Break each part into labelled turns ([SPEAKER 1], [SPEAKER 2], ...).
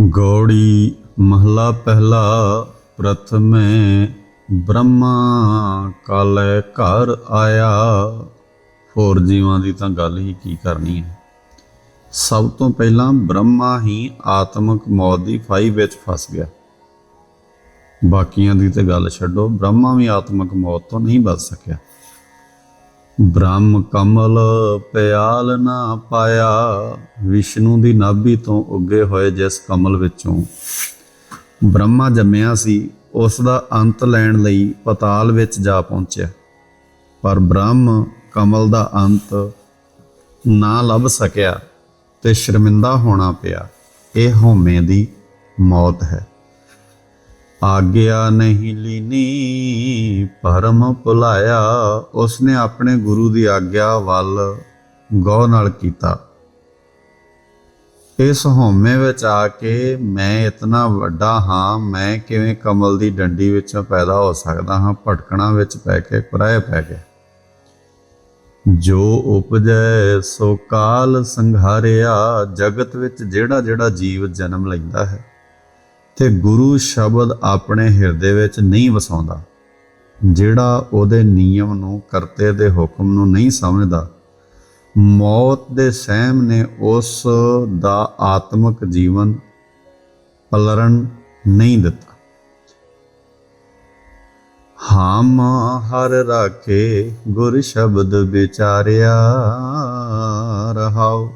[SPEAKER 1] ਗੌੜੀ ਮਹਲਾ ਪਹਿਲਾ ਪ੍ਰਥਮੇ ਬ੍ਰਹਮਾ ਕਾਲੇ ਘਰ ਆਇਆ। ਹੋਰ ਜੀਵਾਂ ਦੀ ਤਾਂ ਗੱਲ ਹੀ ਕੀ ਕਰਨੀ ਹੈ। ਸਭ ਤੋਂ ਪਹਿਲਾਂ ਬ੍ਰਹਮਾ ਹੀ ਆਤਮਿਕ ਮੌਤ ਦੀ ਫਾਈ ਵਿੱਚ ਫਸ ਗਿਆ। ਬਾਕੀਆਂ ਦੀ ਤੇ ਗੱਲ ਛੱਡੋ, ਬ੍ਰਹਮਾ ਵੀ ਆਤਮਿਕ ਮੌਤ ਤੋਂ ਨਹੀਂ ਬਚ ਸਕਿਆ। ਬ੍ਰਹਮ ਕਮਲ ਪਿਆਲ ਨਾ ਪਾਇਆ, ਵਿਸ਼ਨੂੰ ਦੀ ਨਾਭੀ ਤੋਂ ਉੱਗੇ ਹੋਏ ਜਿਸ ਕਮਲ ਵਿੱਚੋਂ ਬ੍ਰਹਮਾ ਜੰਮਿਆ ਸੀ, ਉਸ ਦਾ ਅੰਤ ਲੈਣ ਲਈ ਪਤਾਲ ਵਿੱਚ ਜਾ ਪਹੁੰਚਿਆ। ਪਰ ਬ੍ਰਹਮ ਕਮਲ ਦਾ ਅੰਤ ਨਾ ਲੱਭ ਸਕਿਆ ਤੇ ਸ਼ਰਮਿੰਦਾ ਹੋਣਾ ਪਿਆ। ਇਹ ਹਉਮੈ ਦੀ ਮੌਤ ਹੈ। ਆਗਿਆ ਨਹੀਂ ਲੀਨੀ, ਪਰਮ ਭੁਲਾਇਆ। ਉਸਨੇ ਆਪਣੇ ਗੁਰੂ ਦੀ ਆਗਿਆ ਵੱਲ ਗੌਰ ਨਾਲ ਕੀਤਾ। ਇਸ ਹਉਮੈ ਵਿੱਚ ਆ ਕੇ ਮੈਂ ਇਤਨਾ ਵੱਡਾ ਹਾਂ, ਮੈਂ ਕਿਵੇਂ ਕਮਲ ਦੀ ਡੰਡੀ ਵਿੱਚੋਂ ਪੈਦਾ ਹੋ ਸਕਦਾ ਹਾਂ, ਭਟਕਣਾ ਵਿੱਚ ਪੈ ਕੇ ਕੁਰਾਏ ਪੈ ਗਿਆ ਜੋ ਉਪਜੈ, ਸੋ ਕਾਲ ਸੰਘਾਰਿਆ, ਜਗਤ ਵਿੱਚ ਜਿਹੜਾ ਜਿਹੜਾ ਜੀਵ ਜਨਮ ਲੈਂਦਾ ਹੈ। ਤੇ ਗੁਰੂ ਸ਼ਬਦ ਆਪਣੇ ਹਿਰਦੇ ਵਿੱਚ ਨਹੀਂ ਵਸਾਉਂਦਾ, ਜਿਹੜਾ ਉਹਦੇ ਨਿਯਮ ਨੂੰ, ਕਰਤੇ ਦੇ ਹੁਕਮ ਨੂੰ ਨਹੀਂ ਸਮਝਦਾ। ਮੌਤ ਦੇ ਸਹਿਮ ਨੇ ਉਸ ਦਾ ਆਤਮਿਕ ਜੀਵਨ ਪਲਰਨ ਨਹੀਂ ਦਿੱਤਾ। ਹਾਮ ਹਰ ਰਾਖੇ ਗੁਰ ਸ਼ਬਦ ਵਿਚਾਰਿਆ ਰਹਾਓ।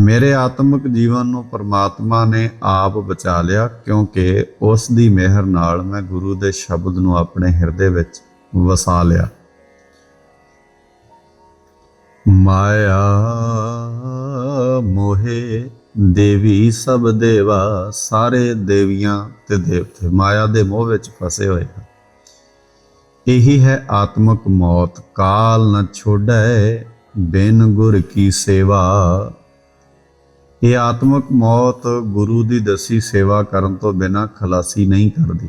[SPEAKER 1] ਮੇਰੇ ਆਤਮਿਕ ਜੀਵਨ ਨੂੰ ਪਰਮਾਤਮਾ ਨੇ ਆਪ ਬਚਾ ਲਿਆ ਕਿਉਂਕਿ ਉਸ ਦੀ ਮਿਹਰ ਨਾਲ ਮੈਂ ਗੁਰੂ ਦੇ ਸ਼ਬਦ ਨੂੰ ਆਪਣੇ ਹਿਰਦੇ ਵਿੱਚ ਵਸਾ ਲਿਆ। ਮਾਇਆ ਮੋਹੇ ਦੇਵੀ ਸਭ ਦੇਵਾ, ਸਾਰੇ ਦੇਵੀਆਂ ਤੇ ਦੇਵਤੇ ਮਾਇਆ ਦੇ ਮੋਹ ਵਿੱਚ ਫਸੇ ਹੋਏ ਹਨ। ਇਹੀ ਹੈ ਆਤਮਿਕ ਮੌਤ। ਕਾਲ ਨ ਛੋੜੈ ਬਿਨ ਗੁਰ ਕੀ ਸੇਵਾ। ਇਹ ਆਤਮਿਕ ਮੌਤ ਗੁਰੂ ਦੀ ਦਸੀ ਸੇਵਾ ਕਰਨ ਤੋਂ ਬਿਨਾ ਖਲਾਸੀ ਨਹੀਂ ਕਰਦੀ।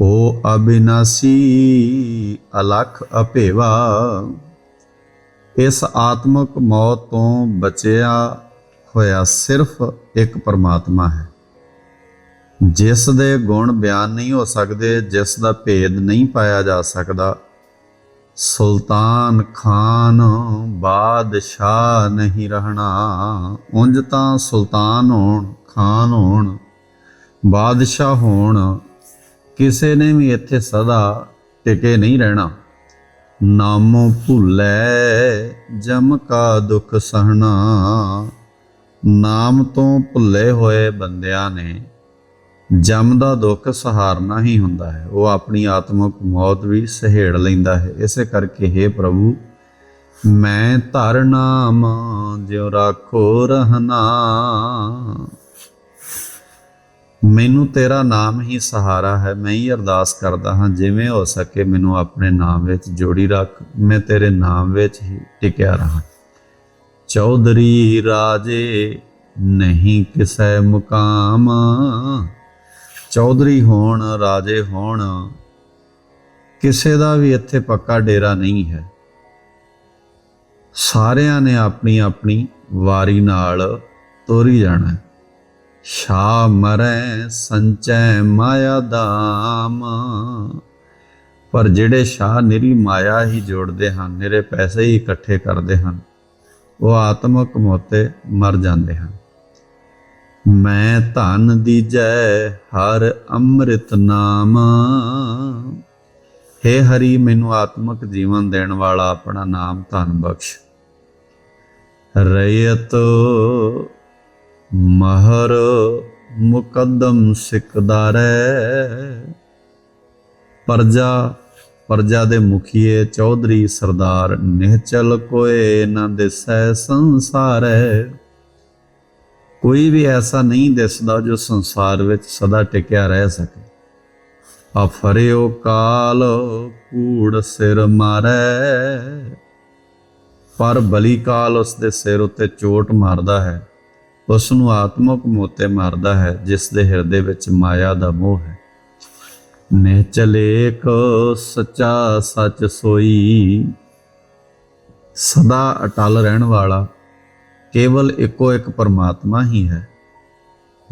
[SPEAKER 1] ਉਹ ਅਬਿਨਾਸੀ ਅਲਖ ਅਪੇਵਾ ਇਸ ਆਤਮਿਕ ਮੌਤ ਤੋਂ ਬਚਿਆ ਹੋਇਆ ਸਿਰਫ ਇੱਕ ਪਰਮਾਤਮਾ ਹੈ। ਜਿਸ ਦੇ ਗੁਣ ਬਿਆਨ ਨਹੀਂ ਹੋ ਸਕਦੇ, ਜਿਸ ਦਾ ਭੇਦ ਨਹੀਂ ਪਾਇਆ ਜਾ ਸਕਦਾ ਸੁਲਤਾਨ ਖਾਨ ਬਾਦਸ਼ਾਹ ਨਹੀਂ ਰਹਿਣਾ। ਉਂਝ ਤਾਂ ਸੁਲਤਾਨ ਹੋਣ, ਖਾਨ ਹੋਣ, ਬਾਦਸ਼ਾਹ ਹੋਣ, ਕਿਸੇ ਨੇ ਵੀ ਇੱਥੇ ਸਦਾ ਟਿਕੇ ਨਹੀਂ ਰਹਿਣਾ। ਨਾਮੋ ਭੁੱਲੇ, ਜਮ ਕਾ ਦੁੱਖ ਸਹਣਾ। ਨਾਮ ਤੋਂ ਭੁੱਲੇ ਹੋਏ ਬੰਦਿਆਂ ਨੇ ਜਮ ਦਾ ਦੁੱਖ ਸਹਾਰਨਾ ਹੀ ਹੁੰਦਾ ਹੈ। ਉਹ ਆਪਣੀ ਆਤਮਿਕ ਮੌਤ ਵੀ ਸਹੇੜ ਲੈਂਦਾ ਹੈ। ਇਸੇ ਕਰਕੇ हे ਪ੍ਰਭੂ, ਮੈਂ ਧਰ ਨਾਮ, ਜਿਉ ਰਾਖੋ ਰਹਨਾ ਮੈਨੂੰ ਤੇਰਾ ਨਾਮ ਹੀ ਸਹਾਰਾ ਹੈ। ਮੈਂ ਹੀ ਅਰਦਾਸ ਕਰਦਾ ਹਾਂ, ਜਿਵੇਂ ਹੋ ਸਕੇ ਮੈਨੂੰ ਆਪਣੇ ਨਾਮ ਵਿੱਚ ਜੋੜੀ ਰੱਖ। ਮੈਂ ਤੇਰੇ ਨਾਮ ਵਿੱਚ ਹੀ ਟਿਕਿਆ ਰਹਾ। ਚੌਧਰੀ ਰਾਜੇ, ਨਹੀਂ ਕਿਸੈ ਮੁਕਾਮ। ਚੌਧਰੀ ਹੋਣ, ਰਾਜੇ ਹੋਣ, ਕਿਸੇ ਦਾ ਵੀ ਇੱਥੇ ਪੱਕਾ ਡੇਰਾ ਨਹੀਂ ਹੈ। ਸਾਰਿਆਂ ਨੇ ਆਪਣੀ ਆਪਣੀ ਵਾਰੀ ਨਾਲ ਤੋਰੀ ਜਾਣਾ। ਹੈ ਸ਼ਾ ਮਰੈ ਸੰਚੈ ਮਾਇਆ ਦਾਮ ਪਰ ਜਿਹੜੇ ਸ਼ਾਹ ਨਿਰੀ ਮਾਇਆ ਹੀ ਜੋੜਦੇ ਹਨ, ਨਿਰੇ ਪੈਸੇ ਹੀ ਇਕੱਠੇ ਕਰਦੇ ਹਨ, ਉਹ ਆਤਮਕ ਮੋਤੇ ਮਰ ਜਾਂਦੇ ਹਨ। ਮੈਂ ਧਨ ਦੀਜੈ, ਹਰ ਅੰਮ੍ਰਿਤ ਨਾਮ। हे ਹਰੀ, ਮੈਨੂੰ ਆਤਮਿਕ ਜੀਵਨ ਦੇਣ ਵਾਲਾ ਆਪਣਾ ਨਾਮ ਧਨ ਬਖਸ਼। ਰਯਤ ਮਹਰ ਮੁਕੱਦਮ ਸਿਕਦਾਰੈ। ਪਰਜਾ ਪਰਜਾ ਦੇ ਮੁਖੀਏ ਚੌਧਰੀ ਸਰਦਾਰ ਨਿਹਚਲ ਕੋਏ, ਨਾ ਦਿਸੈ ਸੰਸਾਰੈ। ਕੋਈ ਵੀ ਐਸਾ ਨਹੀਂ ਦਿਸਦਾ ਜੋ ਸੰਸਾਰ ਵਿੱਚ ਸਦਾ ਟਿਕਿਆ ਰਹਿ ਸਕੇ। ਅਫਰਿਓ ਕਾਲ ਕੂੜ ਸਿਰ ਮਾਰੈ, ਪਰ ਬਲੀ ਕਾਲ ਉਸ ਦੇ ਸਿਰ ਉੱਤੇ ਚੋਟ ਮਾਰਦਾ ਹੈ। ਉਸ ਨੂੰ ਆਤਮਕ ਮੋਤੇ ਮਾਰਦਾ ਹੈ, ਜਿਸ ਦੇ ਹਿਰਦੇ ਵਿੱਚ ਮਾਇਆ ਦਾ ਮੋਹ ਹੈ। ਨੇ ਨਿਹਚਲੇਕ ਸੱਚਾ ਸੱਚ ਸੋਈ, ਸਦਾ ਅਟਲ ਰਹਿਣ ਵਾਲਾ ਕੇਵਲ ਇੱਕੋ ਇੱਕ ਪਰਮਾਤਮਾ ਹੀ ਹੈ।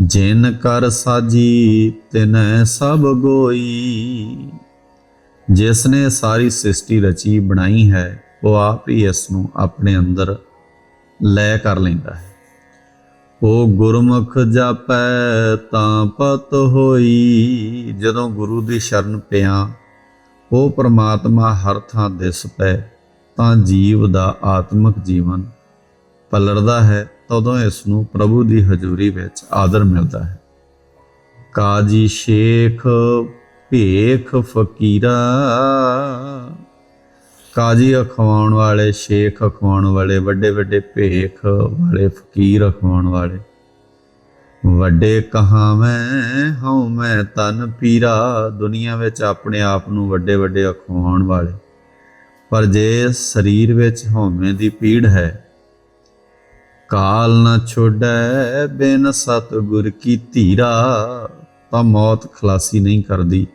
[SPEAKER 1] ਜਿਨ ਕਰ ਸਾਜੀ, ਤਿਨ ਸਭ ਗੋਈ। ਜਿਸ ਨੇ ਸਾਰੀ ਸ੍ਰਿਸ਼ਟੀ ਰਚੀ ਬਣਾਈ ਹੈ, ਉਹ ਆਪ ਹੀ ਇਸ ਨੂੰ ਆਪਣੇ ਅੰਦਰ ਲੈ ਕਰ ਲੈਂਦਾ ਹੈ। ਉਹ ਗੁਰਮੁਖ ਜਾਪੈ ਤਾਂ ਪਤ ਹੋਈ। ਜਦੋਂ ਗੁਰੂ ਦੀ ਸ਼ਰਨ ਪਿਆ, ਉਹ ਪ੍ਰਮਾਤਮਾ ਹਰ ਥਾਂ ਦਿਸ ਪਏ ਤਾਂ ਜੀਵ ਦਾ ਆਤਮਿਕ ਜੀਵਨ ਪਲੜਦਾ ਹੈ, ਤਦੋਂ ਇਸ ਨੂੰ ਪ੍ਰਭੂ ਦੀ ਹਜ਼ੂਰੀ ਵਿੱਚ ਆਦਰ ਮਿਲਦਾ ਹੈ। ਕਾਜੀ ਸ਼ੇਖ, ਭੇਖ ਫਕੀਰਾ। ਕਾਜੀ ਅਖਵਾਉਣ ਵਾਲੇ ਸ਼ੇਖ ਅਖਵਾਉਣ ਵਾਲੇ, ਵੱਡੇ ਵੱਡੇ ਭੇਖ ਵਾਲੇ ਫਕੀਰ ਅਖਵਾਉਣ ਵਾਲੇ। ਵੱਡੇ ਕਹਾਵੇਂ ਹਉ ਮੈਂ ਤਨ ਪੀਰਾ। ਦੁਨੀਆ ਵਿੱਚ ਆਪਣੇ ਆਪ ਨੂੰ ਵੱਡੇ ਵੱਡੇ ਅਖਵਾਉਣ ਵਾਲੇ। ਪਰ ਜੇ ਸਰੀਰ ਵਿੱਚ ਹਉਮੈ ਦੀ ਪੀੜ ਹੈ ਕਾਲ ਨਾ ਛੋੜੈ, ਬਿਨ ਸਤਿਗੁਰ ਕੀ ਧੀਰਾ, ਤਾਂ ਮੌਤ ਖਲਾਸੀ ਨਹੀਂ ਕਰਦੀ।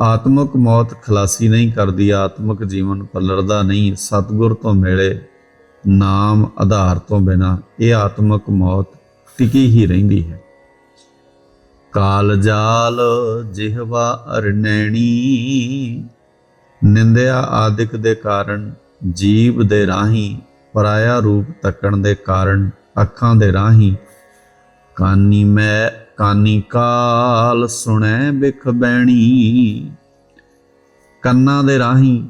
[SPEAKER 1] ਆਤਮਿਕ ਮੌਤ ਖਲਾਸੀ ਨਹੀਂ ਕਰਦੀ, ਆਤਮਿਕ ਜੀਵਨ ਪਲਰਦਾ ਨਹੀਂ। ਸਤਿਗੁਰ ਤੋਂ ਮਿਲੇ, ਨਾਮ ਆਧਾਰ ਤੋਂ ਬਿਨਾ, ਇਹ ਆਤਮਿਕ ਮੌਤ ਟਿਕੀ ਹੀ ਰਹਿੰਦੀ ਹੈ। ਕਾਲ ਜਾਲ, ਜਿਹਵਾ ਅਰਨੈਣੀ ਨਿੰਦਿਆ ਆਦਿਕ ਦੇ ਕਾਰਨ ਜੀਵ ਦੇ ਰਾਹੀਂ ਪਰਾਇਆ ਰੂਪ ਤੱਕਣ ਦੇ ਕਾਰਨ ਅੱਖਾਂ ਦੇ ਰਾਹੀਂ, ਕਾਨੀ ਮੈਂ, ਕਾਨੀ ਕਾਲ ਸੁਣੈ ਬਿਖ ਬੈਣੀ। ਕੰਨਾਂ ਦੇ ਰਾਹੀਂ,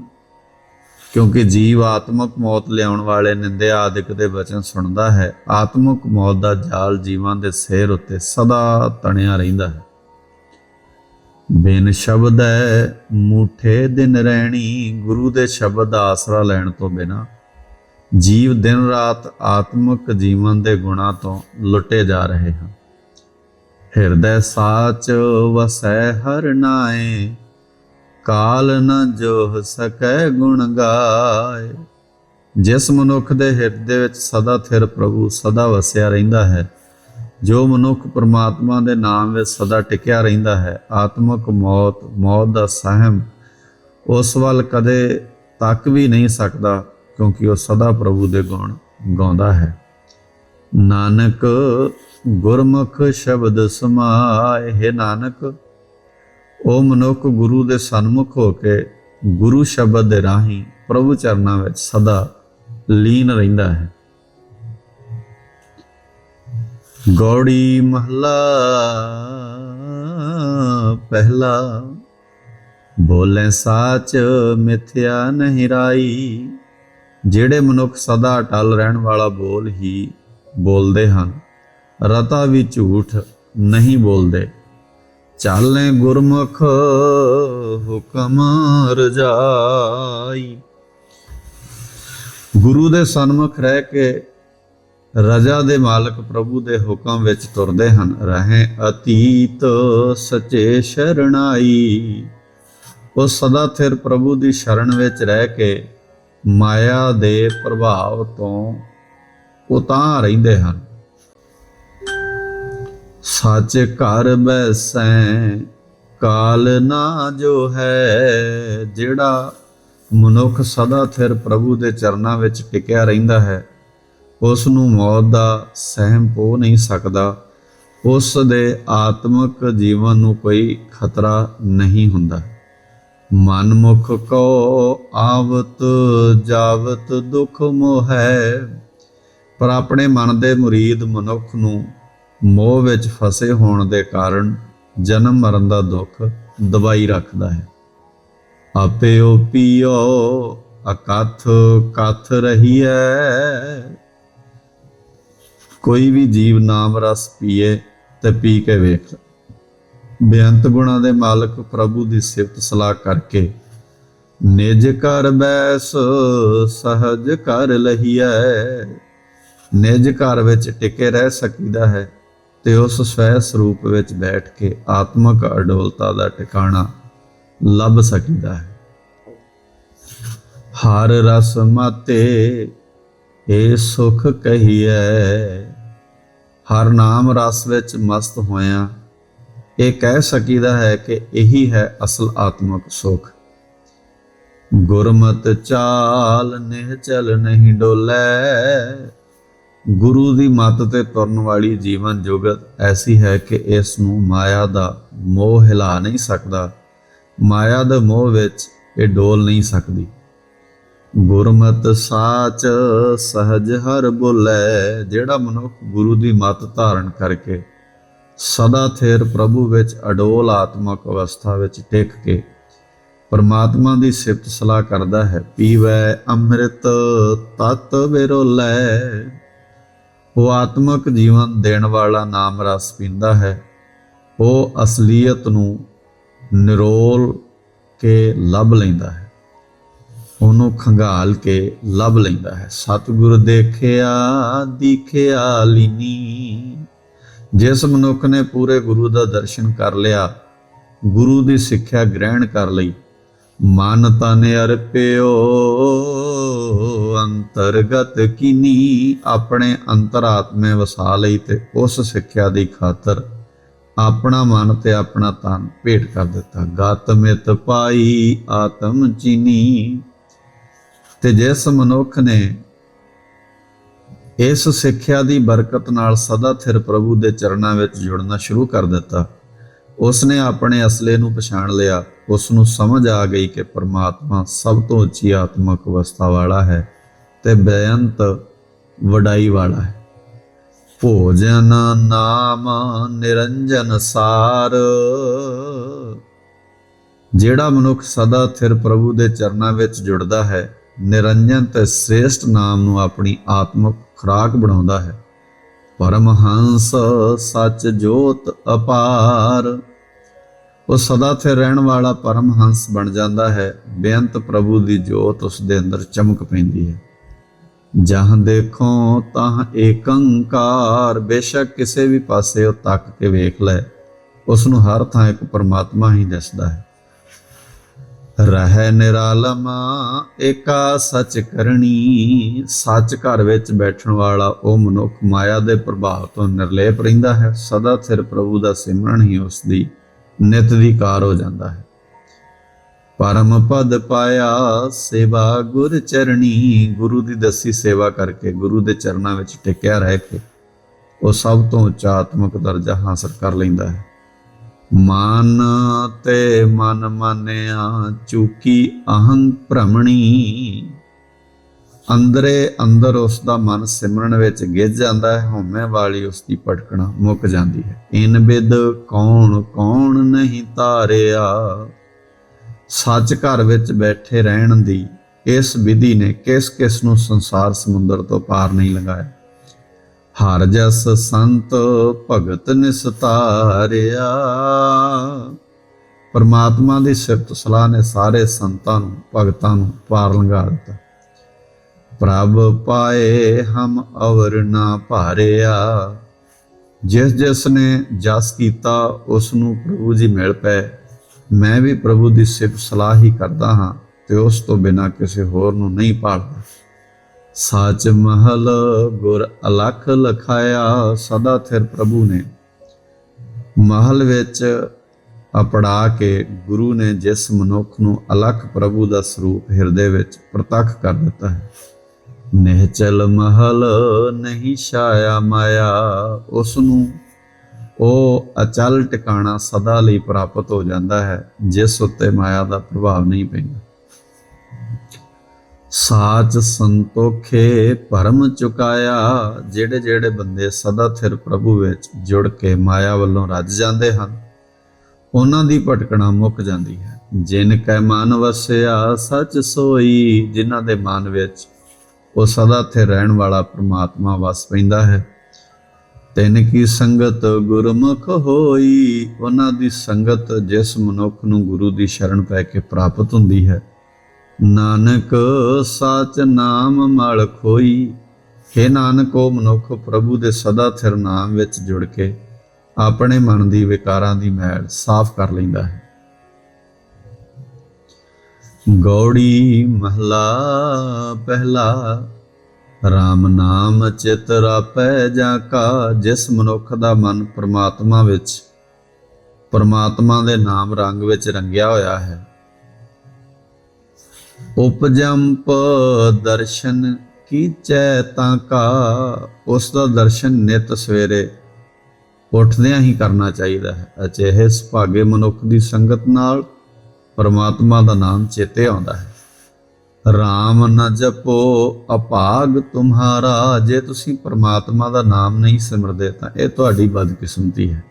[SPEAKER 1] ਕਿਉਂਕਿ ਜੀਵ ਆਤਮਕ ਮੌਤ ਲਿਆਉਣ ਵਾਲੇ ਨਿੰਦਿਆ ਆਦਿਕ ਦੇ ਵਚਨ ਸੁਣਦਾ ਹੈ, ਆਤਮਕ ਮੌਤ ਦਾ ਜਾਲ ਜੀਵਾਂ ਦੇ ਸਿਰ ਉੱਤੇ ਸਦਾ ਤਣਿਆ ਰਹਿੰਦਾ ਹੈ। ਬਿਨ ਸ਼ਬਦ ਹੈ, ਮੂਠੇ ਦਿਨ ਰਹਿਣੀ, ਗੁਰੂ ਦੇ ਸ਼ਬਦ ਦਾ ਆਸਰਾ ਲੈਣ ਤੋਂ ਬਿਨਾ ਜੀਵ ਦਿਨ ਰਾਤ ਆਤਮਿਕ ਜੀਵਨ ਦੇ ਗੁਣਾ ਤੋਂ ਲੁੱਟੇ ਜਾ ਰਹੇ ਹਨ। ਹਿਰਦੈ ਸਾਚ ਵਸੈ ਹਰ ਨਾਏ, ਕਾਲ ਨ ਜੋ ਸਕੈ ਗੁਣ ਗਾਏ। ਜਿਸ ਮਨੁੱਖ ਦੇ ਹਿਰਦੇ ਵਿੱਚ ਸਦਾ ਥਿਰ ਪ੍ਰਭੂ ਸਦਾ ਵਸਿਆ ਰਹਿੰਦਾ ਹੈ, ਜੋ ਮਨੁੱਖ ਪ੍ਰਮਾਤਮਾ ਦੇ ਨਾਮ ਵਿੱਚ ਸਦਾ ਟਿਕਿਆ ਰਹਿੰਦਾ ਹੈ, ਆਤਮਿਕ ਮੌਤ ਮੌਤ ਦਾ ਸਹਿਮ, ਉਸ ਵੱਲ ਕਦੇ ਤੱਕ ਵੀ ਨਹੀਂ ਸਕਦਾ। ਕਿਉਂਕਿ ਉਹ ਸਦਾ ਪ੍ਰਭੂ ਦੇ ਗੁਣ ਗਾਉਂਦਾ ਹੈ। ਨਾਨਕ ਗੁਰਮੁਖ ਸ਼ਬਦ ਸਮਾਏ, ਹੈ ਨਾਨਕ, ਉਹ ਮਨੁੱਖ ਗੁਰੂ ਦੇ ਸਨਮੁਖ ਹੋ ਕੇ ਗੁਰੂ ਸ਼ਬਦ ਦੇ ਰਾਹੀਂ ਪ੍ਰਭੂ ਚਰਨਾਂ ਵਿੱਚ ਸਦਾ ਲੀਨ ਰਹਿੰਦਾ ਹੈ। ਗੌੜੀ ਮਹਲਾ, ਪਹਿਲਾ ਬੋਲੇ ਸਾਚ, ਮਿਥਿਆ ਨਹੀਂ ਰਾਈ। ਜਿਹੜੇ ਮਨੁੱਖ ਸਦਾ ਅਟਲ ਰਹਿਣ ਵਾਲਾ ਬੋਲ ਹੀ ਬੋਲਦੇ ਹਨ, ਰਤਾ ਵੀ ਝੂਠ ਨਹੀਂ ਬੋਲਦੇ। ਚਾਲੇ ਗੁਰਮੁਖ, ਹੁਕਮ ਰਜਾਈ। ਗੁਰੂ ਦੇ ਸਨਮੁਖ ਰਹਿ ਕੇ ਰਜਾ ਦੇ ਮਾਲਕ ਪ੍ਰਭੂ ਦੇ ਹੁਕਮ ਵਿੱਚ ਤੁਰਦੇ ਹਨ, ਰਹੇ ਅਤੀਤ ਸਚੇ ਸ਼ਰਣਾਈ ਉਹ ਸਦਾ ਥਿਰ ਪ੍ਰਭੂ ਦੀ ਸ਼ਰਨ ਵਿੱਚ ਰਹਿ ਕੇ ਮਾਇਆ ਦੇ ਪ੍ਰਭਾਵ ਤੋਂ ਉਤਾਂ ਰਹਿੰਦੇ ਹਨ। ਸੱਚ ਘਰ ਬੈਸੈ, ਕਾਲ ਨਾ ਜੋ ਹੈ, ਜਿਹੜਾ ਮਨੁੱਖ ਸਦਾ ਥਿਰ ਪ੍ਰਭੂ ਦੇ ਚਰਨਾਂ ਵਿੱਚ ਟਿਕਿਆ ਰਹਿੰਦਾ ਹੈ ਉਸ ਨੂੰ ਮੌਤ ਦਾ ਸਹਿਮ ਪੋ ਨਹੀਂ ਸਕਦਾ। ਉਸ ਦੇ ਆਤਮਿਕ ਜੀਵਨ ਨੂੰ ਕੋਈ ਖਤਰਾ ਨਹੀਂ ਹੁੰਦਾ। ਮਨਮੁਖ ਕੋ ਆਵਤ ਜਾਵਤ ਦੁਖ ਮੋਹੈ। ਪਰ ਆਪਣੇ ਮਨ ਦੇ ਮੁਰੀਦ ਮਨੁੱਖ ਨੂੰ ਮੋਹ ਵਿੱਚ ਫਸੇ ਹੋਣ ਦੇ ਕਾਰਨ ਜਨਮ ਮਰਨ ਦਾ ਦੁੱਖ ਦਬਾਈ ਰੱਖਦਾ ਹੈ। ਆਪੇ ਓ ਪੀਓ, ਅਕਥ ਕਥ ਰਹੀ ਹੈ ਕੋਈ ਵੀ ਜੀਵ ਨਾਮ ਰਸ ਪੀਏ ਤੇ ਪੀ ਕੇ ਵੇਖ ਬੇਅੰਤ ਗੁਣਾ ਦੇ ਮਾਲਕ ਪ੍ਰਭੂ ਦੀ ਸਿਫਤ ਸਲਾਹ ਕਰਕੇ ਨਿਜ ਕਰ ਬੈਸ, ਸਹਜ ਕਰ ਲਹੀਐ। ਨਿਜ ਘਰ ਵਿੱਚ ਟਿਕੇ ਰਹਿ ਸਕੀਦਾ ਹੈ ਤੇ ਉਸ ਸਵੈ ਸਰੂਪ ਵਿੱਚ ਬੈਠ ਕੇ ਆਤਮਕ ਅਡੋਲਤਾ ਦਾ ਟਿਕਾਣਾ ਲੱਭ ਸਕੀਦਾ ਹੈ। ਹਰ ਰਸ ਮਾਤੇ ਏ ਸੁਖ ਕਹੀਐ। ਹਰ ਨਾਮ ਰਸ ਵਿੱਚ ਮਸਤ ਹੋਇਆ ਇਹ ਕਹਿ ਸਕੀਦਾ ਹੈ ਕਿ ਇਹੀ ਹੈ ਅਸਲ ਆਤਮਿਕ ਸੁਖ। ਗੁਰਮਤ ਚਾਲ ਨਿਹ ਚਲ ਨਹੀਂ ਡੋਲੇ। ਗੁਰੂ ਦੀ ਮੱਤ ਤੇ ਤੁਰਨ ਵਾਲੀ ਜੀਵਨ ਜੁਗਤ ਐਸੀ ਹੈ ਕਿ ਇਸ ਨੂੰ ਮਾਇਆ ਦਾ ਮੋਹ ਹਿਲਾ ਨਹੀਂ ਸਕਦਾ। ਮਾਇਆ ਦੇ ਮੋਹ ਵਿੱਚ ਇਹ ਡੋਲ ਨਹੀਂ ਸਕਦੀ। ਗੁਰਮਤ ਸਾਚ ਸਹਜ ਹਰ ਬੋਲੇ। ਜਿਹੜਾ ਮਨੁੱਖ ਗੁਰੂ ਦੀ ਮੱਤ ਧਾਰਨ ਕਰਕੇ ਸਦਾ ਥਿਰ ਪ੍ਰਭੂ ਵਿੱਚ ਅਡੋਲ ਆਤਮਕ ਅਵਸਥਾ ਵਿੱਚ ਟਿਕ ਕੇ ਪਰਮਾਤਮਾ ਦੀ ਸਿਫਤ ਸਲਾਹ ਕਰਦਾ ਹੈ, ਪੀਵੈ ਅੰਮ੍ਰਿਤ ਤਤ ਵਿਰੋਲੇ। ਉਹ ਆਤਮਕ ਜੀਵਨ ਦੇਣ ਵਾਲਾ ਨਾਮ ਰਸ ਪੀਂਦਾ ਹੈ ਉਹ ਅਸਲੀਅਤ ਨੂੰ ਨਿਰੋਲ ਕੇ ਲੱਭ ਲੈਂਦਾ ਹੈ, ਉਹਨੂੰ ਖੰਗਾਲ ਕੇ ਲੱਭ ਲੈਂਦਾ ਹੈ। ਸਤਿਗੁਰ ਦੇਖਿਆ, ਦਿਖਿਆ ਲੀਨੀ। ਜਿਸ ਮਨੁੱਖ ਨੇ ਪੂਰੇ ਗੁਰੂ ਦਾ ਦਰਸ਼ਨ ਕਰ ਲਿਆ, ਗੁਰੂ ਦੀ ਸਿੱਖਿਆ ਗ੍ਰਹਿਣ ਕਰ ਲਈ, ਮਨ ਤਨ ਅਰਪਿਓ, ਅੰਤਰਗਤ ਕਿਨੀ ਆਪਣੇ ਅੰਤਰਾਤਮੇ ਵਸਾ ਲਈ ਤੇ ਉਸ ਸਿੱਖਿਆ ਦੀ ਖਾਤਰ ਆਪਣਾ ਮਨ ਤੇ ਆਪਣਾ ਤਨ ਭੇਟ ਕਰ ਦਿੱਤਾ। ਗਾਤਮਿਤ ਪਾਈ ਆਤਮ ਚੀਨੀ। ਤੇ ਜਿਸ ਮਨੁੱਖ ਨੇ ਇਸ ਸਿੱਖਿਆ ਦੀ ਬਰਕਤ ਨਾਲ ਸਦਾ ਥਿਰ ਪ੍ਰਭੂ ਦੇ ਚਰਨਾਂ ਵਿੱਚ ਜੁੜਨਾ ਸ਼ੁਰੂ ਕਰ ਦਿੱਤਾ। ਉਸ ਨੇ ਆਪਣੇ ਅਸਲੇ ਨੂੰ ਪਛਾਣ ਲਿਆ। ਉਸ ਨੂੰ ਸਮਝ ਆ ਗਈ ਕਿ ਪਰਮਾਤਮਾ ਸਭ ਤੋਂ ਉੱਚੀ ਆਤਮਿਕ ਅਵਸਥਾ ਵਾਲਾ ਹੈ ਤੇ ਬੇਅੰਤ ਵਡਾਈ ਵਾਲਾ ਹੈ। ਭੋਜਨ ਨਾਮ ਨਿਰੰਜਨ ਸਾਰ। ਜਿਹੜਾ ਮਨੁੱਖ ਸਦਾ ਥਿਰ ਪ੍ਰਭੂ ਦੇ ਚਰਨਾਂ ਵਿੱਚ ਜੁੜਦਾ ਹੈ, ਨਿਰੰਜਨ ਤੇ ਸ੍ਰੇਸ਼ਟ ਨਾਮ ਨੂੰ ਆਪਣੀ ਆਤਮਿਕ ਖੁਰਾਕ ਬਣਾਉਂਦਾ ਹੈ। ਪਰਮਹੰਸ ਸੱਚ ਜੋਤ ਅਪਾਰ। ਉਹ ਸਦਾ ਤੇ ਰਹਿਣ ਵਾਲਾ ਪਰਮਹੰਸ ਬਣ ਜਾਂਦਾ ਹੈ। ਬੇਅੰਤ ਪ੍ਰਭੂ ਦੀ ਜੋਤ ਉਸ ਦੇ ਅੰਦਰ ਚਮਕ ਪੈਂਦੀ ਹੈ। ਜਹਾਂ ਦੇਖੋ ਤਾਂ ਏਕੰਕਾਰ, ਬੇਸ਼ੱਕ ਕਿਸੇ ਵੀ ਪਾਸੇ ਉਹ ਤੱਕ ਕੇ ਵੇਖ ਲੈ। ਉਸ ਨੂੰ ਹਰ ਥਾਂ ਇੱਕ ਪਰਮਾਤਮਾ ਹੀ ਦਿਸਦਾ ਹੈ। ਰਹਿ ਨਿਰਾਲਮਾ, ਏਕਾ ਸੱਚ ਕਰਨੀ ਸੱਚ ਘਰ ਵਿੱਚ ਬੈਠਣ ਵਾਲਾ ਉਹ ਮਨੁੱਖ ਮਾਇਆ ਦੇ ਪ੍ਰਭਾਵ ਤੋਂ ਨਿਰਲੇਪ ਰਹਿੰਦਾ ਹੈ। ਸਦਾ ਸਿਰ ਪ੍ਰਭੂ ਦਾ ਸਿਮਰਨ ਹੀ ਉਸ ਦੀ ਨਿਤ ਦੀ ਕਾਰ ਹੋ ਜਾਂਦਾ ਹੈ। ਪਰਮ ਪਦ ਪਾਇਆ ਸੇਵਾ ਗੁਰ ਚਰਣੀ। ਗੁਰੂ ਦੀ ਦਸੀ ਸੇਵਾ ਕਰਕੇ ਗੁਰੂ ਦੇ ਚਰਨਾਂ ਵਿੱਚ ਟਿਕਿਆ ਰਹਿ ਕੇ ਉਹ ਸਭ ਤੋਂ ਉੱਚਾ ਆਤਮਿਕ ਦਰਜਾ ਹਾਸਲ ਕਰ ਲੈਂਦਾ ਹੈ। ਮਨ ਤੇ ਮਨ ਮਾਨਿਆ ਚੂਕੀ ਅਹੰ ਭ੍ਰਮਣੀ। ਅੰਦਰੇ ਅੰਦਰ ਉਸ ਦਾ ਮਨ ਸਿਮਰਨ ਵਿੱਚ ਗਿੱਜ ਜਾਂਦਾ ਹੈ, ਹਉਮੈ ਵਾਲੀ ਉਸ ਦੀ ਭਟਕਣਾ ਮੁੱਕ ਜਾਂਦੀ ਹੈ। ਇਨ ਬਿਦ ਕੌਣ ਕੌਣ ਨਹੀਂ ਤਾਰਿਆ ਸੱਚ ਘਰ ਵਿੱਚ ਬੈਠੇ ਰਹਿਣ ਦੀ ਇਸ ਵਿਧੀ ਨੇ ਕਿਸ ਕਿਸ ਨੂੰ ਸੰਸਾਰ ਸਮੁੰਦਰ ਤੋਂ ਪਾਰ ਨਹੀਂ ਲੰਘਾਇਆ ਹਰ ਜਸ ਸੰਤ ਭਗਤ ਨਿਸਤਾਰਿਆ। ਪਰਮਾਤਮਾ ਦੀ ਸਿਫਤ ਸਲਾਹ ਨੇ ਸਾਰੇ ਸੰਤਾਂ ਨੂੰ, ਭਗਤਾਂ ਨੂੰ ਪਾਰ ਲੰਘਾ ਦਿੱਤਾ। ਪ੍ਰਭ ਪਾਏ ਹਮ ਅਵਰ ਨਾ ਭਾਰਿਆ। ਜਿਸ ਜਿਸ ਨੇ ਜਸ ਕੀਤਾ, ਉਸ ਨੂੰ ਪ੍ਰਭੂ ਜੀ ਮਿਲ ਪਏ। ਮੈਂ ਵੀ ਪ੍ਰਭੂ ਦੀ ਸਿਫਤ ਸਲਾਹ ਹੀ ਕਰਦਾ ਹਾਂ ਤੇ ਉਸ ਤੋਂ ਬਿਨਾ ਕਿਸੇ ਹੋਰ ਨੂੰ ਨਹੀਂ ਭਾਲਦਾ। ਸਾਚ ਮਹਲ ਗੁਰ ਅਲਖ ਲਖਾਇਆ ਸਦਾ ਥਿਰ ਪ੍ਰਭੂ ਨੇ। ਮਹਲ ਵਿੱਚ ਅਪੜਾ ਕੇ ਗੁਰੂ ਨੇ ਜਿਸ ਮਨੁੱਖ ਨੂੰ ਅਲਖ ਪ੍ਰਭੂ ਦਾ ਸਰੂਪ ਹਿਰਦੇ ਵਿੱਚ ਪ੍ਰਤੱਖ ਕਰ ਦਿੱਤਾ ਹੈ। ਨਿਹਚਲ ਮਹਲ ਨਹੀਂ ਛਾਇਆ ਮਾਇਆ ਉਸ ਨੂੰ ਉਹ ਅਚਲ ਟਿਕਾਣਾ ਸਦਾ ਲਈ ਪ੍ਰਾਪਤ ਹੋ ਜਾਂਦਾ ਹੈ, ਜਿਸ ਉੱਤੇ ਮਾਇਆ ਦਾ ਪ੍ਰਭਾਵ ਨਹੀਂ ਪੈਂਦਾ। ਸਾਚ ਸੰਤੋਖੇ ਭਰਮ ਚੁਕਾਇਆ, ਜਿਹੜੇ ਜਿਹੜੇ ਬੰਦੇ ਸਦਾ ਥਿਰ ਪ੍ਰਭੂ ਵਿੱਚ ਜੁੜ ਕੇ ਮਾਇਆ ਵੱਲੋਂ ਰੱਜ ਜਾਂਦੇ ਹਨ, ਉਹਨਾਂ ਦੀ ਭਟਕਣਾ ਮੁੱਕ ਜਾਂਦੀ ਹੈ। ਜਿਨ ਕੈ ਮਨ ਵਸਿਆ, ਸਚ ਸੋਈ, ਜਿਨ੍ਹਾਂ ਦੇ ਮਨ ਵਿੱਚ ਉਹ ਸਦਾ ਥਿਰ ਰਹਿਣ ਵਾਲਾ ਪ੍ਰਮਾਤਮਾ ਵਸ ਪੈਂਦਾ ਹੈ। ਤਿਨ ਕੀ ਸੰਗਤ ਗੁਰਮੁਖ ਹੋਈ, ਉਹਨਾਂ ਦੀ ਸੰਗਤ ਜਿਸ ਮਨੁੱਖ ਨੂੰ ਗੁਰੂ ਦੀ ਸ਼ਰਨ ਪੈ ਕੇ ਪ੍ਰਾਪਤ ਹੁੰਦੀ ਹੈ। ਨਾਨਕ ਸਚ ਨਾਮ ਮਲ ਖੋਈ। हे ਨਾਨਕ ਉਹ ਮਨੁੱਖ ਪ੍ਰਭੂ ਦੇ ਸਦਾ ਥਿਰ ਨਾਮ ਵਿੱਚ ਜੁੜ ਕੇ ਆਪਣੇ ਮਨ ਦੀ ਵਿਕਾਰਾਂ ਦੀ ਮੈਲ ਸਾਫ਼ ਕਰ ਲੈਂਦਾ ਹੈ। ਗੌੜੀ ਮਹਲਾ ਪਹਿਲਾ RAM ਨਾਮ ਚਿਤ ਰਾਪੈ ਜਾਂ ਕਾ, ਜਿਸ ਮਨੁੱਖ ਦਾ ਮਨ ਪ੍ਰਮਾਤਮਾ ਵਿੱਚ, ਪ੍ਰਮਾਤਮਾ ਦੇ ਨਾਮ ਰੰਗ ਵਿੱਚ ਰੰਗਿਆ ਹੋਇਆ ਹੈ। ਉਪਜੰਪ ਦਰਸ਼ਨ ਕੀਚੈ ਤਾਂ ਕਾ, ਉਸ ਦਾ ਦਰਸ਼ਨ ਨਿਤ ਸਵੇਰੇ ਉੱਠਦਿਆਂ ਹੀ ਕਰਨਾ ਚਾਹੀਦਾ ਹੈ। ਅਚੇਹੇ ਸੁਭਾਗੇ ਮਨੁੱਖ ਦੀ ਸੰਗਤ ਨਾਲ ਪਰਮਾਤਮਾ ਦਾ ਨਾਮ ਚੇਤੇ ਆਉਂਦਾ ਹੈ। RAM ਨ ਜਪੋ ਅਪਾਗ ਤੁਮਹਾਰਾ, ਜੇ ਤੁਸੀਂ ਪਰਮਾਤਮਾ ਦਾ ਨਾਮ ਨਹੀਂ ਸਿਮਰਦੇ ਤਾਂ ਇਹ ਤੁਹਾਡੀ ਬਦਕਿਸਮਤੀ ਹੈ।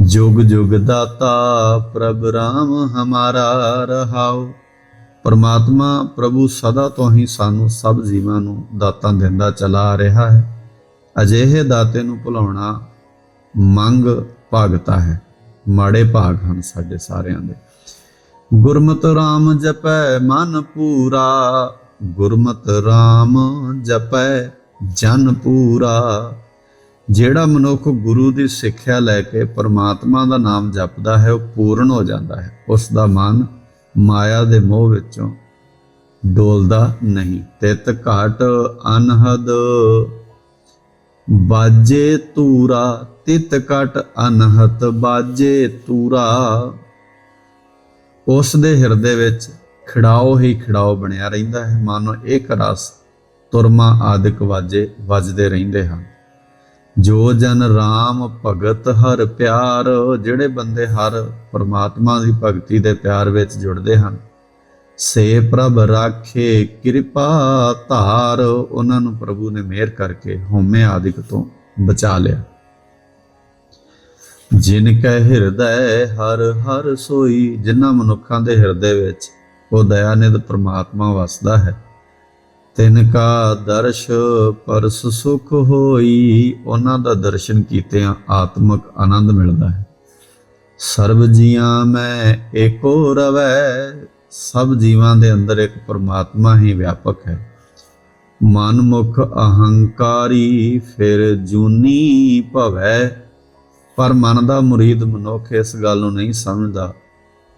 [SPEAKER 1] ਜੁਗ ਜੁਗ ਦਾਤਾ ਪ੍ਰਭ RAM ਹਮਾਰਾ ਰਹਾਉ ਪਰਮਾਤਮਾ ਪ੍ਰਭੂ ਸਦਾ ਤੋਂ ਹੀ ਸਾਨੂੰ ਸਭ ਜੀਵਾਂ ਨੂੰ ਦਾਤਾਂ ਦਿੰਦਾ ਚਲਾ ਆ ਰਿਹਾ ਹੈ। ਅਜਿਹੇ ਦਾਤੇ ਨੂੰ ਭੁਲਾਉਣਾ ਮੰਗ ਭਾਗਤਾ ਹੈ। ਮਾੜੇ ਭਾਗ ਹਨ ਸਾਡੇ ਸਾਰਿਆਂ ਦੇ। ਗੁਰਮਤ RAM ਜਪੈ ਮਨ ਪੂਰਾ, ਗੁਰਮਤ RAM ਜਪੈ ਜਨ ਪੂਰਾ। ਜਿਹੜਾ ਮਨੁੱਖ ਗੁਰੂ ਦੀ ਸਿੱਖਿਆ ਲੈ ਕੇ ਪਰਮਾਤਮਾ ਦਾ ਨਾਮ ਜਪਦਾ ਹੈ, ਉਹ ਪੂਰਨ ਹੋ ਜਾਂਦਾ ਹੈ। ਉਸ ਦਾ ਮਨ ਮਾਇਆ ਦੇ ਮੋਹ ਵਿੱਚੋਂ ਡੋਲਦਾ ਨਹੀਂ। ਤਿਤ ਘਾਟ ਅਨਹਦ, ਬਾਜੇ ਤੂਰਾ, ਤਿਤ ਘਟ ਅਨਹਤ ਬਾਜੇ ਤੂਰਾ। ਉਸ ਦੇ ਹਿਰਦੇ ਵਿੱਚ ਖਿੜਾਓ ਹੀ ਖਿੜਾਓ ਬਣਿਆ ਰਹਿੰਦਾ ਹੈ। ਮਾਨੋ ਇੱਕ ਰਸ ਤੁਰਮਾ ਆਦਿਕ ਵਾਜੇ ਵੱਜਦੇ ਰਹਿੰਦੇ ਹਨ। ਜੋ ਜਨ RAM ਭਗਤ ਹਰ ਪਿਆਰ, ਜਿਹੜੇ ਬੰਦੇ ਹਰ ਪਰਮਾਤਮਾ ਦੀ ਭਗਤੀ ਦੇ ਪਿਆਰ ਵਿੱਚ ਜੁੜਦੇ ਹਨ, ਸੇ ਪ੍ਰਭ ਰਾਖੇ ਕਿਰਪਾ ਧਾਰ, ਉਹਨਾਂ ਨੂੰ ਪ੍ਰਭੂ ਨੇ ਮਿਹਰ ਕਰਕੇ ਹਉਮੈ ਆਦਿਕ ਤੋਂ ਬਚਾ ਲਿਆ। ਜਿਨ ਕੈ ਹਿਰਦੈ ਹਰ ਹਰ ਸੋਈ, ਜਿਨ੍ਹਾਂ ਮਨੁੱਖਾਂ ਦੇ ਹਿਰਦੇ ਵਿੱਚ ਉਹ ਦਇਆਨਿਧ ਪ੍ਰਮਾਤਮਾ ਵਸਦਾ ਹੈ। ਤਿਨ ਕਾ ਦਰਸ਼ ਪਰਸ ਸੁਖ ਹੋਈ, ਉਹਨਾਂ ਦਾ ਦਰਸ਼ਨ ਕੀਤਿਆਂ ਆਤਮਿਕ ਆਨੰਦ ਮਿਲਦਾ ਹੈ। ਸਰਬ ਜੀਆਂ ਮੈਂ ਏਕੋ ਰਵੈ, ਸਭ ਜੀਵਾਂ ਦੇ ਅੰਦਰ ਇੱਕ ਪਰਮਾਤਮਾ ਹੀ ਵਿਆਪਕ ਹੈ। ਮਨ ਮੁਖ ਅਹੰਕਾਰੀ, ਫਿਰ ਜੂਨੀ ਭਵੈ। ਪਰ ਮਨ ਦਾ ਮੁਰੀਦ ਮਨੁੱਖ ਇਸ ਗੱਲ ਨੂੰ ਨਹੀਂ ਸਮਝਦਾ,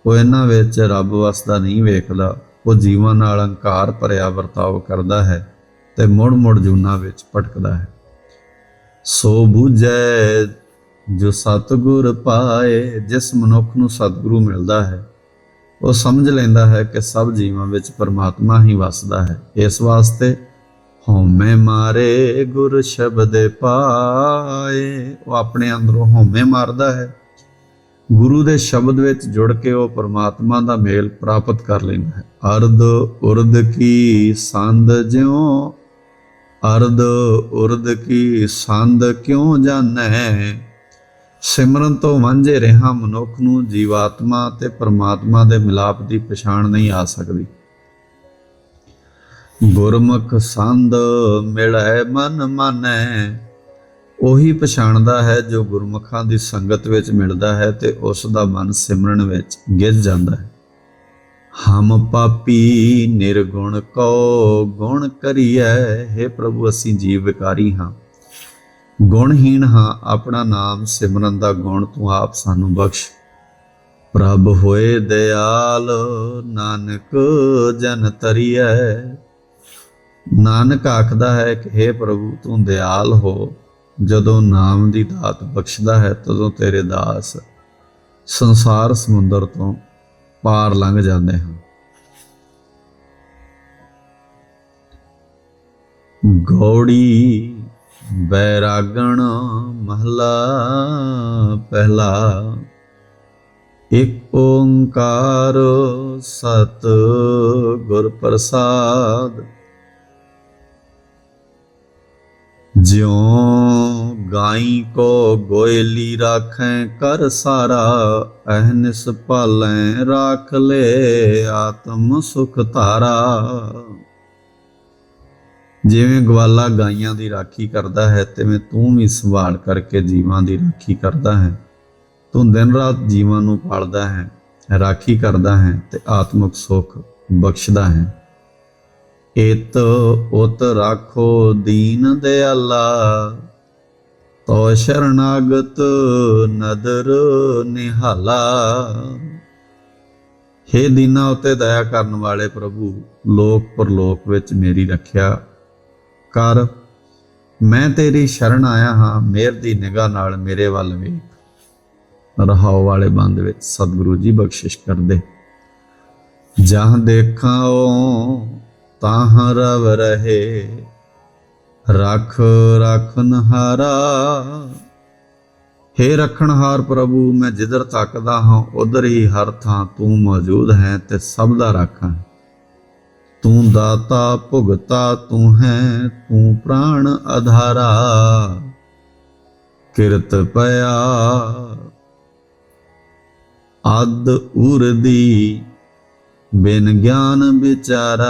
[SPEAKER 1] ਉਹ ਇਹਨਾਂ ਵਿੱਚ ਰੱਬ ਵਸਦਾ ਨਹੀਂ ਵੇਖਦਾ। ਉਹ ਜੀਵਾਂ ਨਾਲ ਹੰਕਾਰ ਭਰਿਆ ਵਰਤਾਓ ਕਰਦਾ ਹੈ ਤੇ ਮੁੜ ਮੁੜ ਜੂਨਾ ਵਿੱਚ ਭਟਕਦਾ ਹੈ। ਸੋ ਬੂਝੈ ਜੋ ਸਤਿਗੁਰ ਪਾਏ, ਜਿਸ ਮਨੁੱਖ ਨੂੰ ਸਤਿਗੁਰੂ ਮਿਲਦਾ ਹੈ, ਉਹ ਸਮਝ ਲੈਂਦਾ ਹੈ ਕਿ ਸਭ ਜੀਵਾਂ ਵਿੱਚ ਪਰਮਾਤਮਾ ਹੀ ਵਸਦਾ ਹੈ। ਇਸ ਵਾਸਤੇ ਹਉਮੈ ਮਾਰੇ ਗੁਰ ਸ਼ਬਦ ਪਾਏ, ਉਹ ਆਪਣੇ ਅੰਦਰੋਂ ਹਉਮੈ ਮਾਰਦਾ ਹੈ। ਗੁਰੂ ਦੇ ਸ਼ਬਦ ਵਿੱਚ ਜੁੜ ਕੇ ਉਹ ਪਰਮਾਤਮਾ ਦਾ ਮੇਲ ਪ੍ਰਾਪਤ ਕਰ ਲੈਂਦਾ ਹੈ। ਅਰਧ ਉਰਦ ਕੀ ਸੰਦ ਜਿਉ? ਅਰਧ ਉਰਦ ਕੀ ਸੰਦ ਕਿਉ ਜਾਣੈ? ਸਿਮਰਨ ਤੋਂ ਵਾਂਝੇ ਰਿਹਾ ਮਨੁੱਖ ਨੂੰ ਜੀਵਾਤਮਾ ਤੇ ਪਰਮਾਤਮਾ ਦੇ ਮਿਲਾਪ ਦੀ ਪਛਾਣ ਨਹੀਂ ਆ ਸਕਦੀ। ਗੁਰਮੁਖ ਸੰਦ ਮਿਲੈ ਮਨ ਮਾਨੈ। ਉਹੀ ਪਛਾਣਦਾ ਹੈ ਜੋ ਗੁਰਮੁਖਾਂ ਦੀ ਸੰਗਤ ਵਿੱਚ ਮਿਲਦਾ ਹੈ ਤੇ ਉਸ ਦਾ ਮਨ ਸਿਮਰਨ ਵਿੱਚ ਗਿੱਜ ਜਾਂਦਾ ਹੈ। ਹਮ ਪਾਪੀ ਨਿਰਗੁਣ ਕੋ ਗੁਣ ਕਰੀਐ हे ਪ੍ਰਭੂ, ਅਸੀਂ ਜੀਵ ਵਿਕਾਰੀ ਹਾਂ। ਗੁਣਹੀਣ ਹਾਂ, ਆਪਣਾ ਨਾਮ ਸਿਮਰਨ ਦਾ ਗੁਣ ਤੂੰ ਆਪ ਸਾਨੂੰ ਬਖਸ਼। ਪ੍ਰਭ ਹੋਏ ਦਿਆਲ, ਨਾਨਕ ਜਨ ਤਰੀਐ। ਨਾਨਕ ਆਖਦਾ ਹੈ ਕਿ हे ਪ੍ਰਭੂ, ਤੂੰ ਦਿਆਲ ਹੋ। ਜਦੋਂ ਨਾਮ ਦੀ ਦਾਤ ਬਖਸ਼ਦਾ ਹੈ, ਤਦੋਂ ਤੇਰੇ ਦਾਸ ਸੰਸਾਰ ਸਮੁੰਦਰ ਤੋਂ ਪਾਰ ਲੰਘ ਜਾਂਦੇ ਹਨ। ਗੌੜੀ ਬੈਰਾਗਣ ਮਹਲਾ ਪਹਿਲਾ, ਇਕ ਓੰਕਾਰ ਸਤ ਗੁਰ ਪ੍ਰਸਾਦ ਜਿਉ ਗਾਈ ਕੋ ਗੋਇਲੀ ਰਾਖੈ ਕਰ ਸਾਰਾ, ਅਹਨਿਸ ਪਾਲੈ ਰਾਖ ਲੈ ਆਤਮ ਸੁਖ ਧਾਰਾ। ਜਿਵੇਂ ਗਵਾਲਾ ਗਾਈਆਂ ਦੀ ਰਾਖੀ ਕਰਦਾ ਹੈ, ਤਿਵੇਂ ਤੂੰ ਵੀ ਸੰਭਾਲ ਕਰਕੇ ਜੀਵਾਂ ਦੀ ਰਾਖੀ ਕਰਦਾ ਹੈ। ਤੂੰ ਦਿਨ ਰਾਤ ਜੀਵਾਂ ਨੂੰ ਪਾਲਦਾ ਹੈ, ਰਾਖੀ ਕਰਦਾ ਹੈ ਤੇ ਆਤਮਿਕ ਸੁਖ ਬਖਸ਼ਦਾ ਹੈ। ਇਤ ਉਤ ਰਾਖੋ ਦੀਨ ਦਿਆਲਾ, ਤੋ ਸ਼ਰਨਾਗਤ ਨਦਰ ਨਿਹਾਲਾ। ਹੇ ਦੀਨਾ ਉਤੇ ਦਇਆ ਕਰਨ ਵਾਲੇ ਪ੍ਰਭੂ, ਲੋਕ ਪਰਲੋਕ ਵਿੱਚ ਮੇਰੀ ਰੱਖਿਆ ਕਰ। ਮੈਂ ਤੇਰੀ ਸ਼ਰਨ ਆਇਆ ਹਾਂ, ਮੇਰ ਦੀ ਨਿਗਾਹ ਨਾਲ ਮੇਰੇ ਵੱਲ ਵੇਖ। ਰਹਾਉ ਵਾਲੇ ਬੰਦ ਵਿੱਚ ਸਤਿਗੁਰੂ ਜੀ ਬਖਸ਼ਿਸ਼ ਕਰਦੇ। ਜਹਾਂ ਦੇਖਾਂ ਉਹ ਤਾਹ ਰਵ ਰਹੇ। ਰਖ ਰਖਨ ਹਾਰਾ ਹੇ ਰਖਣਹਾਰ ਪ੍ਰਭੂ, ਮੈਂ ਜਿੱਧਰ ਤੱਕਦਾ ਹਾਂ, ਉਧਰ ਹੀ ਹਰ ਥਾਂ ਤੂੰ ਮੌਜੂਦ ਹੈ ਤੇ ਸਭ ਦਾ ਰਾਖਾਂ ਤੂੰ ਦਾਤਾ, ਭੁਗਤਾ ਤੂੰ ਹੈ, ਤੂੰ ਪ੍ਰਾਣ ਆਧਾਰਾ ਕਿਰਤ ਪਿਆ। ਅਦ ਉਰਦੀ ਬਿਨ ਗਿਆਨ ਵਿਚਾਰਾ।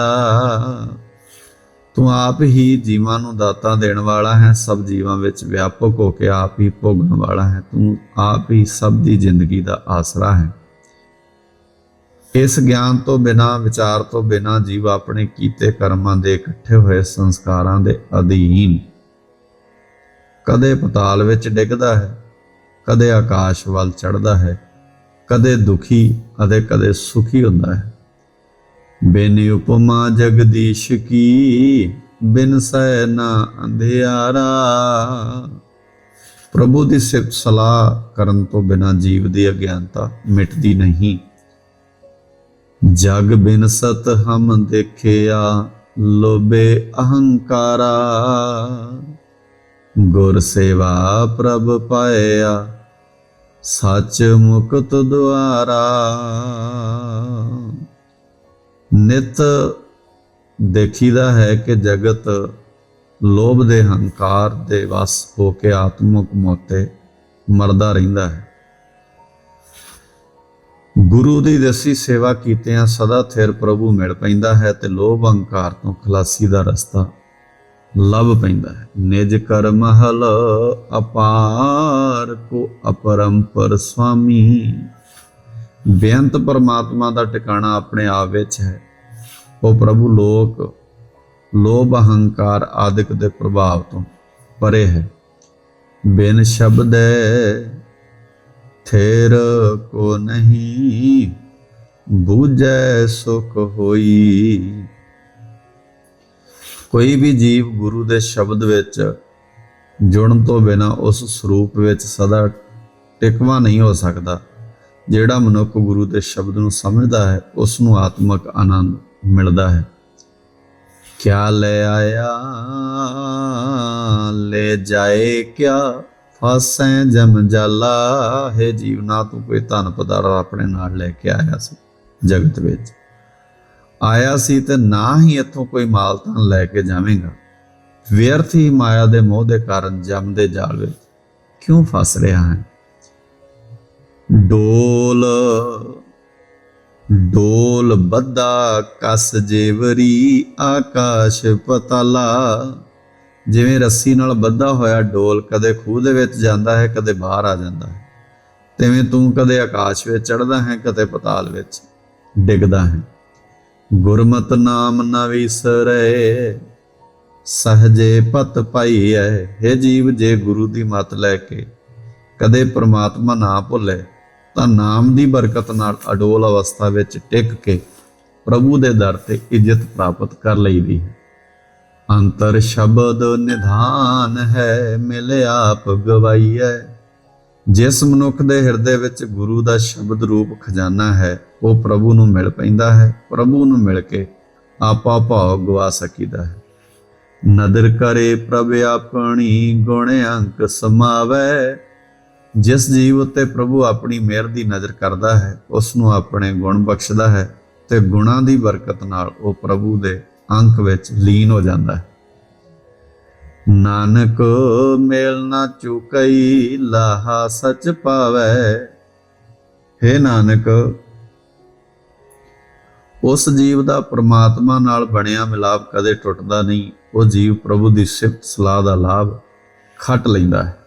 [SPEAKER 1] ਤੂੰ ਆਪ ਹੀ ਜੀਵਾਂ ਨੂੰ ਦਾਤਾ ਦੇਣ ਵਾਲਾ ਹੈ, ਸਭ ਜੀਵਾਂ ਵਿੱਚ ਵਿਆਪਕ ਹੋ ਕੇ ਆਪ ਹੀ ਭੋਗਣ ਵਾਲਾ ਹੈ। ਤੂੰ ਆਪ ਹੀ ਸਭ ਦੀ ਜ਼ਿੰਦਗੀ ਦਾ ਆਸਰਾ ਹੈ। ਇਸ ਗਿਆਨ ਤੋਂ ਬਿਨਾ, ਵਿਚਾਰ ਤੋਂ ਬਿਨਾ ਜੀਵ ਆਪਣੇ ਕੀਤੇ ਕਰਮਾਂ ਦੇ ਇਕੱਠੇ ਹੋਏ ਸੰਸਕਾਰਾਂ ਦੇ ਅਧੀਨ ਕਦੇ ਪਤਾਲ ਵਿੱਚ ਡਿੱਗਦਾ ਹੈ, ਕਦੇ ਆਕਾਸ਼ ਵੱਲ ਚੜਦਾ ਹੈ, ਕਦੇ ਦੁਖੀ ਅਤੇ ਕਦੇ ਸੁਖੀ ਹੁੰਦਾ ਹੈ। ਬਿਨ ਉਪਮਾ ਜਗਦੀਸ਼ ਕੀ, ਬਿਨ ਸੈ ਨਾ ਅੰਧਿਆਰਾ। ਪ੍ਰਭੂ ਦੀ ਸਿਫਤ ਸਲਾਹ ਕਰਨ ਤੋਂ ਬਿਨਾ ਜੀਵ ਦੀ ਅਗਿਆਨਤਾ ਮਿਟਦੀ ਨਹੀਂ। ਜਗ ਬਿਨ ਸਤ ਹਮ ਦੇਖਿਆ ਲੋਬੇ ਅਹੰਕਾਰਾ। ਗੁਰ ਸੇਵਾ ਪ੍ਰਭ ਪਾਇਆ, ਸੱਚ ਮੁਕਤ ਦੁਆਰਾ। ਨਿਤ ਦੇਖੀਦਾ ਹੈ ਕਿ ਜਗਤ ਲੋਭ ਦੇ ਹੰਕਾਰ ਦੇ ਵਸ ਹੋ ਕੇ ਆਤਮਿਕ ਮੋਤੇ ਮਰਦਾ ਰਹਿੰਦਾ ਹੈ। ਗੁਰੂ ਦੀ ਦਸੀ ਸੇਵਾ ਕੀਤਿਆਂ ਸਦਾ ਥਿਰ ਪ੍ਰਭੂ ਮਿਲ ਪੈਂਦਾ ਹੈ ਤੇ ਲੋਭ ਹੰਕਾਰ ਤੋਂ ਖਲਾਸੀ ਦਾ ਰਸਤਾ ਲੱਭ ਪੈਂਦਾ ਹੈ। ਨਿਜ ਕਰ ਮਹਲ ਅਪਾਰ ਕੋ ਅਪਰੰਪਰ ਸੁਆਮੀ ਬੇਅੰਤ ਪਰਮਾਤਮਾ ਦਾ ਟਿਕਾਣਾ ਆਪਣੇ ਆਪ ਵਿੱਚ ਹੈ। ਉਹ ਪ੍ਰਭੂ ਲੋਕ, ਲੋਭ, ਅਹੰਕਾਰ ਆਦਿਕ ਦੇ ਪ੍ਰਭਾਵ ਤੋਂ ਪਰੇ ਹੈ। ਬਿਨ ਸ਼ਬਦ ਥੇਰ ਕੋ ਨਹੀਂ, ਬੂਝੈ ਸੁਖ ਹੋਈ। ਕੋਈ ਵੀ ਜੀਵ ਗੁਰੂ ਦੇ ਸ਼ਬਦ ਵਿੱਚ ਜੁੜਨ ਤੋਂ ਬਿਨਾ ਉਸ ਸਰੂਪ ਵਿੱਚ ਸਦਾ ਟਿਕਵਾ ਨਹੀਂ ਹੋ ਸਕਦਾ। ਜਿਹੜਾ ਮਨੁੱਖ ਗੁਰੂ ਦੇ ਸ਼ਬਦ ਨੂੰ ਸਮਝਦਾ ਹੈ ਉਸ ਨੂੰ ਆਤਮਿਕ ਆਨੰਦ ਮਿਲਦਾ ਹੈ। ਕਿਆ ਲੈ ਆਇਆ, ਲੈ ਜਾਏ, ਕਿਆ ਫਸੈ ਜਮ ਜਾਲਾ, ਹੈ ਜੀਵਨਾ ਤੂੰ ਕੋਈ ਧਨ ਪਦਾਰ ਆਪਣੇ ਨਾਲ ਲੈ ਕੇ ਆਇਆ ਸੀ ਜਗਤ ਵਿੱਚ। ਆਇਆ ਸੀ ਤੇ ਨਾ ਹੀ ਇੱਥੋਂ ਕੋਈ ਮਾਲ ਤਾਂ ਲੈ ਕੇ ਜਾਵੇਂਗਾ। ਵਿਅਰਥ ਹੀ ਮਾਇਆ ਦੇ ਮੋਹ ਦੇ ਕਾਰਨ ਜਮ ਦੇ ਜਾਲ ਵਿੱਚ ਕਿਉਂ ਫਸ ਰਿਹਾ ਹੈ? ਡੋਲ ਡੋਲ ਬੱਦਾ ਕਸ ਜੇਵਰੀ ਆਕਾਸ਼ ਪਤਾਲਾ। ਜਿਵੇਂ ਰੱਸੀ ਨਾਲ ਬੱਧਾ ਹੋਇਆ ਡੋਲ, ਕਦੇ ਖੂਹ ਦੇ ਵਿੱਚ ਜਾਂਦਾ ਹੈ, ਕਦੇ ਬਾਹਰ ਆ ਜਾਂਦਾ ਹੈ। ਤਿਵੇਂ ਤੂੰ ਕਦੇ ਆਕਾਸ਼ ਵਿੱਚ ਚੜਦਾ ਹੈ, ਕਦੇ ਪਤਾਲ ਵਿੱਚ ਡਿੱਗਦਾ ਹੈ। ਗੁਰਮਤ ਨਾਮ ਨ ਵਿਸਰੈ, ਸਹਜੇ ਪਤ ਪਾਈਐ, ਹੈ ਜੀਵ ਜੇ ਗੁਰੂ ਦੀ ਮਤ ਲੈ ਕੇ ਕਦੇ ਪ੍ਰਮਾਤਮਾ ਨਾ ਭੁੱਲੇ। ਤਾਂ ਨਾਮ ਦੀ ਬਰਕਤ ਨਾਲ ਅਡੋਲ ਅਵਸਥਾ ਵਿੱਚ ਟਿਕ ਕੇ ਪ੍ਰਭੂ ਦੇ ਦਰ ਤੇ ਇੱਜ਼ਤ ਪ੍ਰਾਪਤ ਕਰ ਲਈਦੀ ਹੈ ਅੰਤਰ ਸ਼ਬਦ ਨਿਧਾਨ ਹੈ, ਮਿਲ ਆਪ ਜਿਸ ਮਨੁੱਖ ਦੇ ਹਿਰਦੇ ਵਿੱਚ ਗੁਰੂ ਦਾ ਸ਼ਬਦ ਰੂਪ ਖਜ਼ਾਨਾ ਹੈ, ਉਹ ਪ੍ਰਭੂ ਨੂੰ ਮਿਲ ਪੈਂਦਾ ਹੈ। ਪ੍ਰਭੂ ਨੂੰ ਮਿਲ ਕੇ ਆਪਾ ਭਾਵ ਗਵਾ ਸਕੀਦਾ ਹੈ। ਨਦਰ ਕਰੇ ਪ੍ਰਭ ਆਪਣੀ, ਗੁਣ ਅੰਕ ਸਮਾਵੈ। ਜਿਸ ਜੀਵ ਉੱਤੇ ਪ੍ਰਭੂ ਆਪਣੀ ਮਿਹਰ ਦੀ ਨਜ਼ਰ ਕਰਦਾ ਹੈ ਉਸ ਨੂੰ ਆਪਣੇ ਗੁਣ ਬਖਸ਼ਦਾ ਹੈ ਤੇ ਗੁਣਾਂ ਦੀ ਬਰਕਤ ਨਾਲ ਉਹ ਪ੍ਰਭੂ ਦੇ ਅੰਕ ਵਿੱਚ ਲੀਨ ਹੋ ਜਾਂਦਾ ਹੈ। ਨਾਨਕ ਮੇਲ ਨਾ ਚੁਕਈ, ਲਾਹਾ ਸਚ ਪਾਵੈ। ਹੇ ਨਾਨਕ, ਉਸ ਜੀਵ ਦਾ ਪ੍ਰਮਾਤਮਾ ਨਾਲ ਬਣਿਆ ਮਿਲਾਪ ਕਦੇ ਟੁੱਟਦਾ ਨਹੀਂ, ਉਹ ਜੀਵ ਪ੍ਰਭੂ ਦੀ ਸਿਫਤ ਸਲਾਹ ਦਾ ਲਾਭ ਖੱਟ ਲੈਂਦਾ ਹੈ।